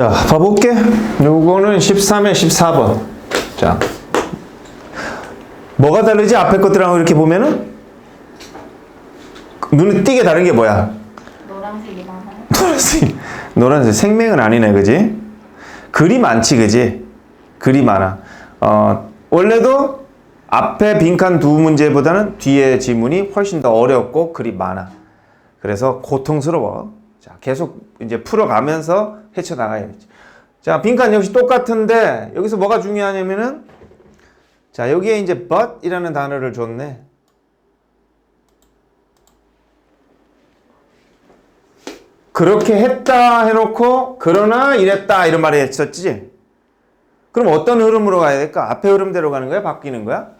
자, 봐볼게. 요거는 13에 14번. 자. 뭐가 다르지? 앞에 것들하고 이렇게 보면은? 눈에 띄게 다른 게 뭐야? 노란색이 많아요. 노란색. 노란색. 생명은 아니네, 그지? 글이 많지, 그지? 글이 많아. 어, 원래도 앞에 빈칸 두 문제보다는 뒤에 지문이 훨씬 더 어렵고 글이 많아. 그래서 고통스러워. 자, 계속 이제 풀어가면서 헤쳐나가야겠지. 자, 빈칸 역시 똑같은데 여기서 뭐가 중요하냐면은 자, 여기에 이제 but 이라는 단어를 줬네. 그렇게 했다 해놓고 그러나 이랬다 이런 말이 했었지. 그럼 어떤 흐름으로 가야 될까? 앞에 흐름대로 가는 거야? 바뀌는 거야?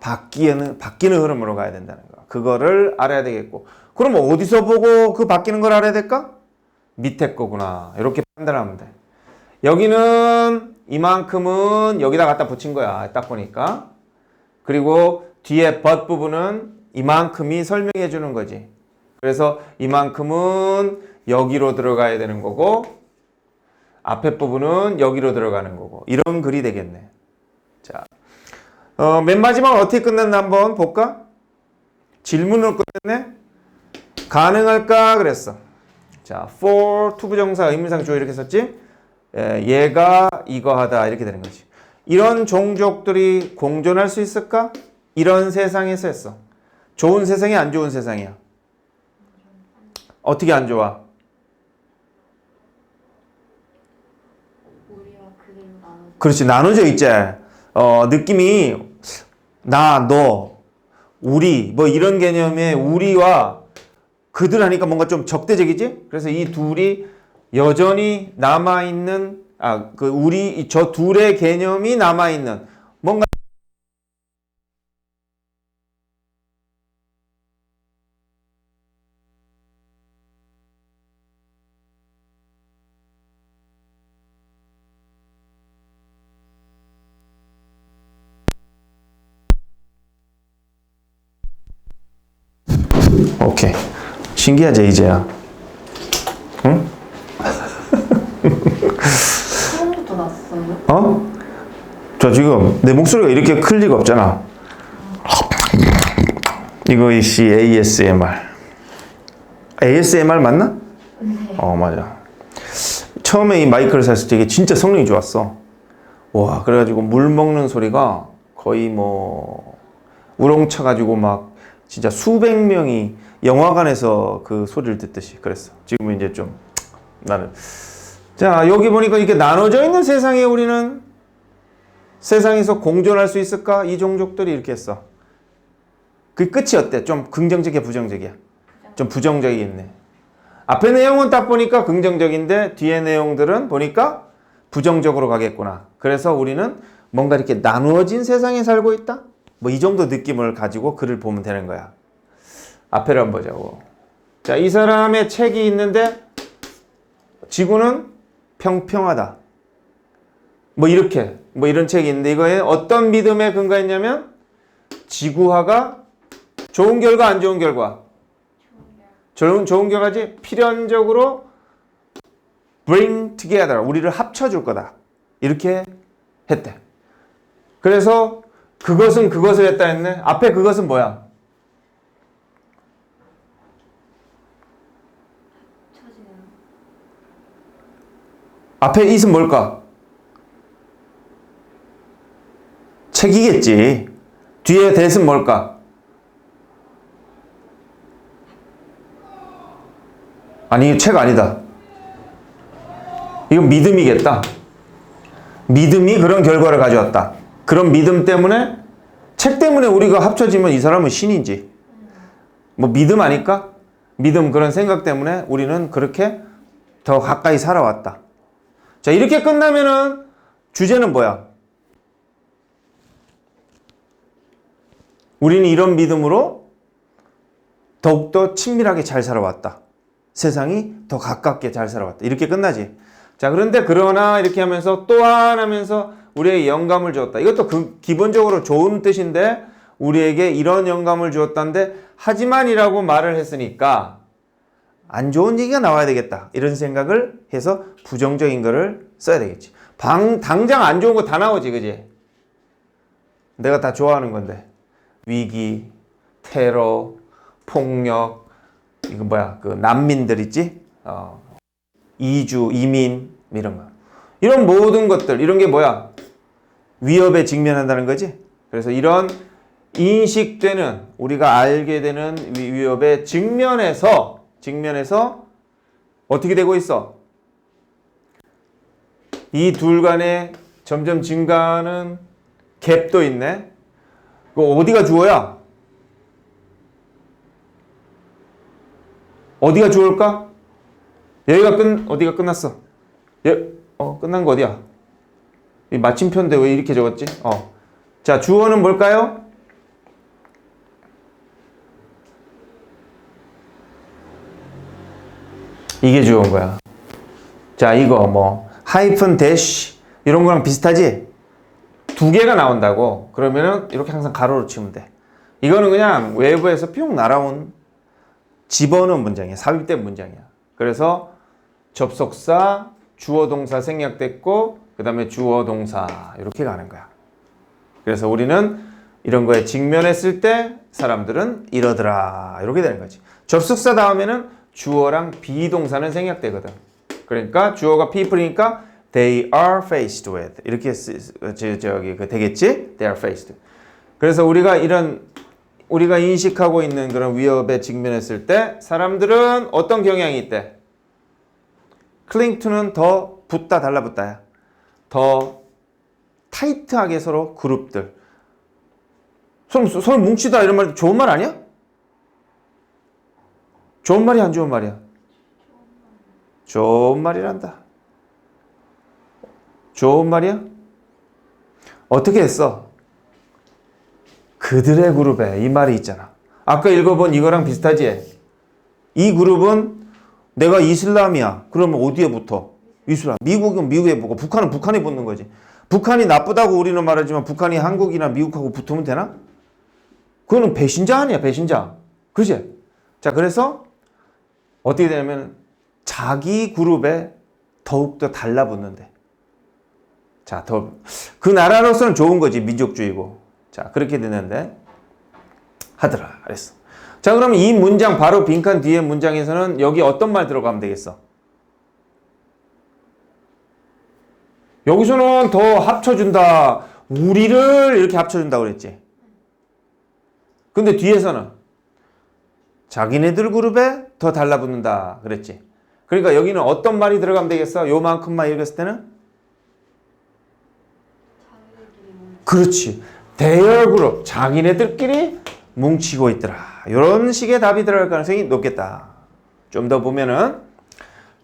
바뀌는 바뀌는 흐름으로 가야 된다는 거. 그거를 알아야 되겠고. 그럼 어디서 보고 그 바뀌는 걸 알아야 될까? 밑에 거구나. 이렇게 판단하면 돼. 여기는 이만큼은 여기다 갖다 붙인 거야. 딱 보니까. 그리고 뒤에 but 부분은 이만큼이 설명해 주는 거지. 그래서 이만큼은 여기로 들어가야 되는 거고 앞에 부분은 여기로 들어가는 거고 이런 글이 되겠네. 자, 어, 맨 마지막 어떻게 끝났나 한번 볼까? 질문으로 끝냈네. 가능할까 그랬어. 자, for 투부정사 의문상 주어 이렇게 썼지. 예, 얘가 이거 하다 이렇게 되는 거지. 이런 종족들이 공존할 수 있을까? 이런 세상에서 했어. 좋은 세상이 안 좋은 세상이야. 어떻게 안 좋아? 그렇지 나눠져 있지. 어 느낌이 나, 너, 우리 뭐 이런 개념의 우리와 그들 하니까 뭔가 좀 적대적이지. 그래서 이 둘이 여전히 남아 있는 아 그 우리 이저 둘의 개념이 남아 있는 오케이 신기하지 이제야. 응? 처음부터 났어요? 어? 저 지금 내 목소리가 이렇게 클 리가 없잖아. 이거 이씨 ASMR. ASMR 맞나? 어 맞아. 처음에 이 마이크를 샀을 때 이게 진짜 성능이 좋았어. 와 그래가지고 물 먹는 소리가 거의 뭐 우렁차 가지고 막 진짜 수백 명이 영화관에서 그 소리를 듣듯이 그랬어. 지금 이제 좀 나는 자 여기 보니까 이렇게 나눠져 있는 세상에 우리는 세상에서 공존할 수 있을까? 이 종족들이 이렇게 했어. 그 끝이 어때? 좀 긍정적이야, 부정적이야? 좀 부정적이겠네. 앞에 내용은 딱 보니까 긍정적인데 뒤에 내용들은 보니까 부정적으로 가겠구나. 그래서 우리는 뭔가 이렇게 나누어진 세상에 살고 있다? 뭐 이 정도 느낌을 가지고 글을 보면 되는 거야. 앞에를 한번 보자고. 자, 이 사람의 책이 있는데 지구는 평평하다. 뭐 이렇게 뭐 이런 책이 있는데 이거에 어떤 믿음에 근거했냐면 지구화가 좋은 결과 안 좋은 결과 좋은 좋은 결과지 필연적으로 bring together 우리를 합쳐줄 거다 이렇게 했대. 그래서 그것은 그것을 했다 했네. 앞에 그것은 뭐야? 처지는 앞에 it은 뭘까? 책이겠지. 뒤에 that은 뭘까? 아니, 책 아니다. 이건 믿음이겠다. 믿음이 그런 결과를 가져왔다. 그런 믿음 때문에, 책 때문에 우리가 합쳐지면 이 사람은 신이지. 뭐 믿음 아닐까? 믿음 그런 생각 때문에 우리는 그렇게 더 가까이 살아왔다. 자, 이렇게 끝나면은 주제는 뭐야? 우리는 이런 믿음으로 더욱더 친밀하게 잘 살아왔다. 세상이 더 가깝게 잘 살아왔다. 이렇게 끝나지. 자, 그런데 그러나 이렇게 하면서 또한 하면서 우리에게 영감을 주었다. 이것도 그 기본적으로 좋은 뜻인데 우리에게 이런 영감을 주었다는데 하지만이라고 말을 했으니까 안 좋은 얘기가 나와야 되겠다. 이런 생각을 해서 부정적인 거를 써야 되겠지. 방, 당장 안 좋은 거 다 나오지, 그지? 내가 다 좋아하는 건데. 위기, 테러, 폭력, 이거 뭐야, 그 난민들 있지? 어, 이주, 이민, 이런 거. 이런 모든 것들, 이런 게 뭐야? 위협에 직면한다는 거지? 그래서 이런 인식되는, 우리가 알게 되는 위- 위협에 직면해서, 직면해서 어떻게 되고 있어? 이 둘 간에 점점 증가하는 갭도 있네. 그 어디가 주어야? 어디가 주어일까? 여기가 끝 어디가 끝났어? 예, 어 끝난 거 어디야? 이 마침표인데 왜 이렇게 적었지? 어, 자 주어는 뭘까요? 이게 주어인 거야. 자 이거 뭐 하이픈 대쉬 이런 거랑 비슷하지? 두 개가 나온다고 그러면은 이렇게 항상 가로로 치면 돼. 이거는 그냥 외부에서 뿅 날아온 집어넣은 문장이야. 삽입된 문장이야. 그래서 접속사, 주어 동사 생략됐고 그다음에 주어 동사 이렇게 가는 거야. 그래서 우리는 이런 거에 직면했을 때 사람들은 이러더라 이렇게 되는 거지. 접속사 다음에는 주어랑 비동사는 생략되거든. 그러니까 주어가 people이니까 they are faced with 이렇게 쓰, 저, 저기 그 되겠지? they are faced. 그래서 우리가 이런 우리가 인식하고 있는 그런 위협에 직면했을 때 사람들은 어떤 경향이 있대? cling to는 더 붙다 달라붙다야. 더 타이트하게 서로 그룹들. 서로, 서로 뭉치다 이런 말 좋은 말 아니야? 좋은 말이 안 좋은 말이야? 좋은 말이란다. 좋은 말이야? 어떻게 했어? 그들의 그룹에 이 말이 있잖아. 아까 읽어본 이거랑 비슷하지? 이 그룹은 내가 이슬람이야. 그러면 어디에 붙어? 이슬람. 미국은 미국에 붙고 북한은 북한에 붙는 거지. 북한이 나쁘다고 우리는 말하지만 북한이 한국이나 미국하고 붙으면 되나? 그거는 배신자 아니야, 배신자. 그지? 자, 그래서 어떻게 되냐면 자기 그룹에 더욱더 달라붙는데. 자, 더, 그 나라로서는 좋은 거지, 민족주의고. 자, 그렇게 되는데, 하더라, 그랬어. 자, 그럼 이 문장, 바로 빈칸 뒤에 문장에서는 여기 어떤 말 들어가면 되겠어? 여기서는 더 합쳐준다. 우리를 이렇게 합쳐준다 그랬지. 근데 뒤에서는 자기네들 그룹에 더 달라붙는다 그랬지. 그러니까 여기는 어떤 말이 들어가면 되겠어? 요만큼만 읽었을 때는? 그렇지. 대열 그룹 자기네들끼리 뭉치고 있더라. 이런 식의 답이 들어갈 가능성이 높겠다. 좀 더 보면은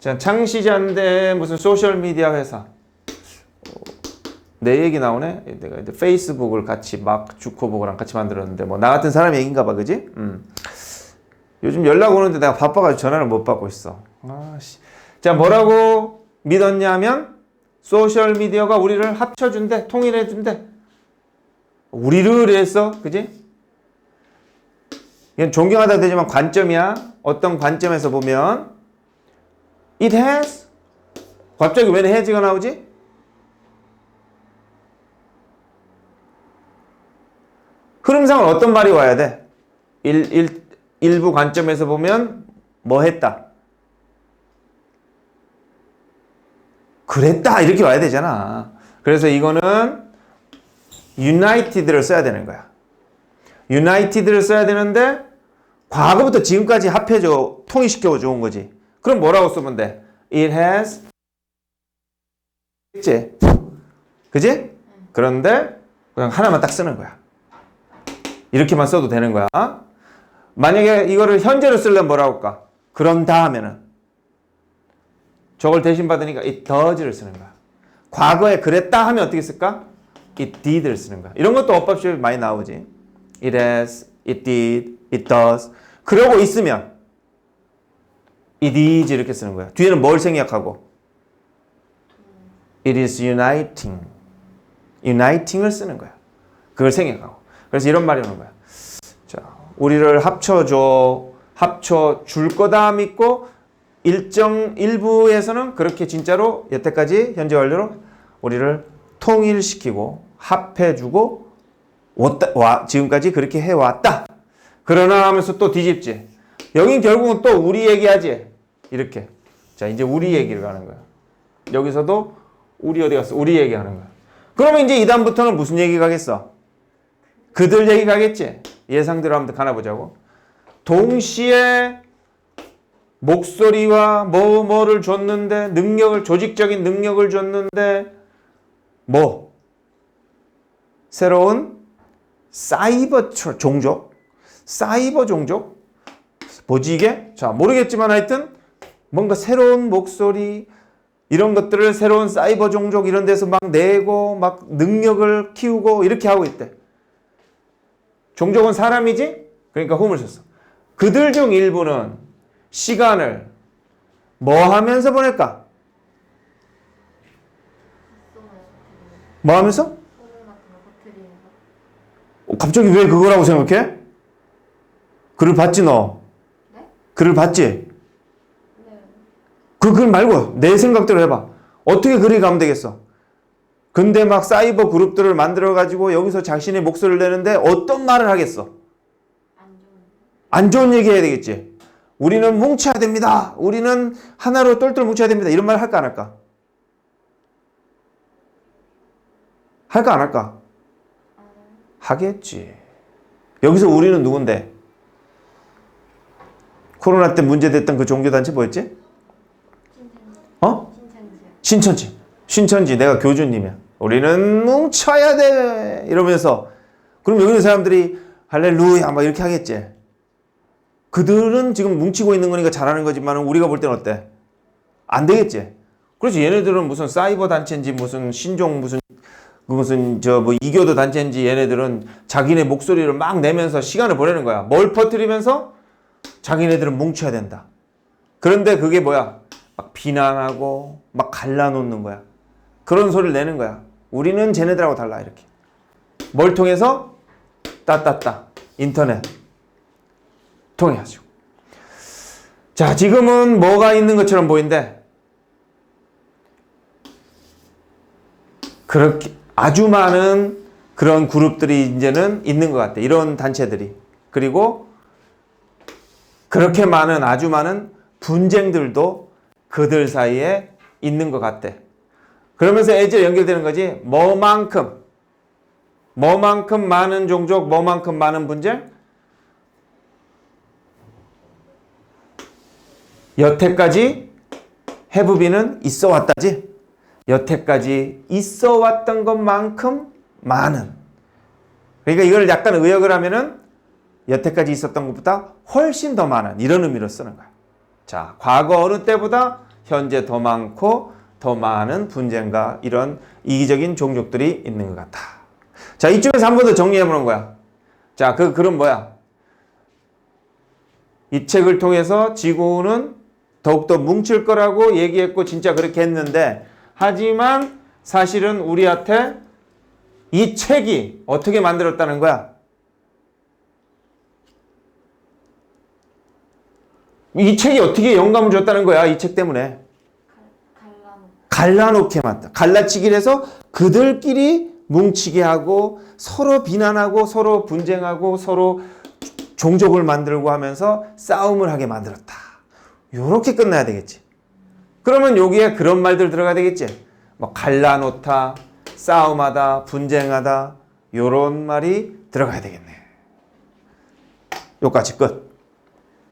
자 창시자인데 무슨 소셜 미디어 회사 어, 내 얘기 나오네. 내가 이제 페이스북을 같이 막 주커버그랑 같이 만들었는데 뭐 나 같은 사람 얘기인가 봐, 그지? 음. 요즘 연락 오는데 내가 바빠가지고 전화를 못 받고 있어. 아씨. 자 뭐라고 믿었냐면 소셜 미디어가 우리를 합쳐준대, 통일해준대. 우리를 해서 그지? 이건 존경하다 되지만 관점이야. 어떤 관점에서 보면 it has 갑자기 왜 has가 나오지? 흐름상은 어떤 말이 와야 돼? 일, 일, 일부 관점에서 보면 뭐 했다? 그랬다 이렇게 와야 되잖아. 그래서 이거는 united를 써야 되는 거야. united를 써야 되는데 과거부터 지금까지 합해줘 통일시켜 좋은 거지. 그럼 뭐라고 쓰면 돼? It has 그치? 그지? 그런데 그냥 하나만 딱 쓰는 거야. 이렇게만 써도 되는 거야. 만약에 이거를 현재로 쓰려면 뭐라고 할까? 그런다 하면은 저걸 대신 받으니까 it does를 쓰는 거야. 과거에 그랬다 하면 어떻게 쓸까? it did를 쓰는 거야. 이런 것도 어법 시험에 많이 나오지. it has, it did, it does. 그러고 있으면 it is 이렇게 쓰는 거야. 뒤에는 뭘 생략하고? it is uniting. uniting을 쓰는 거야. 그걸 생략하고. 그래서 이런 말이 오는 거야. 자, 우리를 합쳐줘. 합쳐 줄 거다 믿고 일정 일부에서는 그렇게 진짜로 여태까지 현재 완료로 우리를 통일시키고 합해주고 왔다, 와, 지금까지 그렇게 해왔다. 그러나 하면서 또 뒤집지. 여긴 결국은 또 우리 얘기하지. 이렇게. 자, 이제 우리 얘기를 가는 거야. 여기서도 우리 어디 갔어? 우리 얘기하는 거야. 그러면 이제 이단부터는 무슨 얘기 가 겠어? 그들 얘기 가겠지. 예상대로 한번 가나 보자고. 동시에 목소리와 뭐 뭐를 줬는데 능력을 조직적인 능력을 줬는데 뭐? 새로운 사이버 초- 종족? 사이버 종족? 뭐지 이게? 자 모르겠지만 하여튼 뭔가 새로운 목소리 이런 것들을 새로운 사이버 종족 이런 데서 막 내고 막 능력을 키우고 이렇게 하고 있대 종족은 사람이지 그러니까 홈을 썼어 그들 중 일부는 시간을 뭐 하면서 보낼까? 뭐 하면서? 어, 갑자기 왜 그거라고 생각해? 글을 봤지 너? 네? 글을 봤지? 네. 그 글 말고 내 생각대로 해봐. 어떻게 글이 가면 되겠어? 근데 막 사이버 그룹들을 만들어 가지고 여기서 자신의 목소리를 내는데 어떤 말을 하겠어? 안 좋은. 얘기 해야 되겠지. 우리는 뭉쳐야 됩니다. 우리는 하나로 똘똘 뭉쳐야 됩니다. 이런 말 할까 안 할까? 할까 안 할까? 하겠지. 여기서 우리는 누군데? 코로나 때 문제됐던 그 종교단체 뭐였지? 어? 신천지. 신천지 내가 교주님이야. 우리는 뭉쳐야 돼. 이러면서 그럼 여기 있는 사람들이 할렐루야 막 이렇게 하겠지. 그들은 지금 뭉치고 있는 거니까 잘하는 거지만 우리가 볼 때는 어때? 안 되겠지. 그렇지 얘네들은 무슨 사이버 단체인지 무슨 신종 무슨 그 무슨 저 뭐 이교도 단체인지 얘네들은 자기네 목소리를 막 내면서 시간을 보내는 거야. 뭘 퍼뜨리면서 자기네들은 뭉쳐야 된다. 그런데 그게 뭐야? 막 비난하고 막 갈라놓는 거야. 그런 소리를 내는 거야. 우리는 쟤네들하고 달라 이렇게. 뭘 통해서? 따따따 인터넷 통해 가지고. 자 지금은 뭐가 있는 것처럼 보이는데 그렇게 아주 많은 그런 그룹들이 이제는 있는 것 같아. 이런 단체들이. 그리고 그렇게 많은 아주 많은 분쟁들도 그들 사이에 있는 것 같대. 그러면서 애제 연결되는 거지. 뭐만큼 뭐만큼 많은 종족, 뭐만큼 많은 분쟁? 여태까지 해부비는 있어 왔다지. 여태까지 있어 왔던 것만큼 많은. 그러니까 이걸 약간 의역을 하면은 여태까지 있었던 것보다 훨씬 더 많은 이런 의미로 쓰는 거야. 자, 과거 어느 때보다 현재 더 많고 더 많은 분쟁과 이런 이기적인 종족들이 있는 것 같아. 자, 이쪽에서 한 번 더 정리해 보는 거야. 자, 그 글은 뭐야? 이 책을 통해서 지구는 더욱더 뭉칠 거라고 얘기했고 진짜 그렇게 했는데 하지만 사실은 우리한테 이 책이 어떻게 만들었다는 거야? 이 책이 어떻게 영감을 줬다는 거야? 이 책 때문에. 갈라놓. 갈라놓게 만다. 갈라치기를 해서 그들끼리 뭉치게 하고 서로 비난하고 서로 분쟁하고 서로 종족을 만들고 하면서 싸움을 하게 만들었다. 요렇게 끝나야 되겠지. 그러면 여기에 그런 말들 들어가야 되겠지. 뭐 갈라놓다, 싸움하다, 분쟁하다 요런 말이 들어가야 되겠네. 요까지 끝.